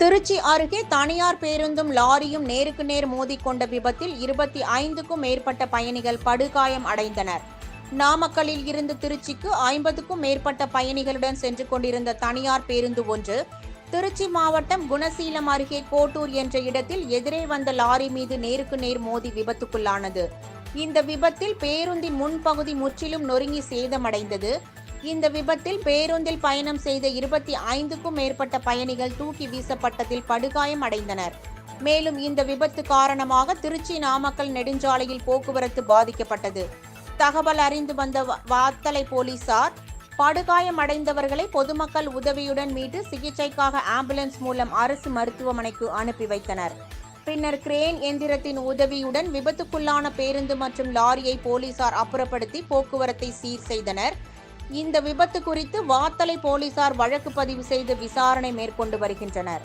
திருச்சி அருகே தனியார் பேருந்தும் லாரியும் நேருக்கு நேர் மோதிக்கொண்ட விபத்தில் இருபத்தி ஐந்துக்கும் மேற்பட்ட பயணிகள் படுகாயம் அடைந்தனர். நாமக்கல்லில் இருந்து திருச்சிக்கு ஐம்பதுக்கும் மேற்பட்ட பயணிகளுடன் சென்று கொண்டிருந்த தனியார் பேருந்து ஒன்று திருச்சி மாவட்டம் குணசீலம் அருகே கோட்டூர் என்ற இடத்தில் எதிரே வந்த லாரி மீது நேருக்கு நேர் மோதி விபத்துக்குள்ளானது. இந்த விபத்தில் பேருந்தின் முன்பகுதி முற்றிலும் நொறுங்கி சேதமடைந்தது. இந்த விபத்தில் பேருந்தில் பயணம் செய்த இருபத்தி ஐந்துக்கும் மேற்பட்ட பயணிகள் தூக்கி வீசப்பட்டதில் படுகாயம் அடைந்தனர். மேலும் இந்த விபத்து காரணமாக திருச்சி நாமக்கல் நெடுஞ்சாலையில் போக்குவரத்து பாதிக்கப்பட்டது. தகவல் அறிந்து வந்த வாத்தலை போலீசார் படுகாயம் அடைந்தவர்களை பொதுமக்கள் உதவியுடன் மீட்டு சிகிச்சைக்காக ஆம்புலன்ஸ் மூலம் அரசு மருத்துவமனைக்கு அனுப்பி வைத்தனர். பின்னர் கிரேன் எந்திரத்தின் உதவியுடன் விபத்துக்குள்ளான பேருந்து மற்றும் லாரியை போலீசார் அப்புறப்படுத்தி போக்குவரத்தை சீர் செய்தனர். இந்த விபத்து குறித்து வாத்தலை போலீசார் வழக்கு பதிவு செய்து விசாரணை மேற்கொண்டு வருகின்றனர்.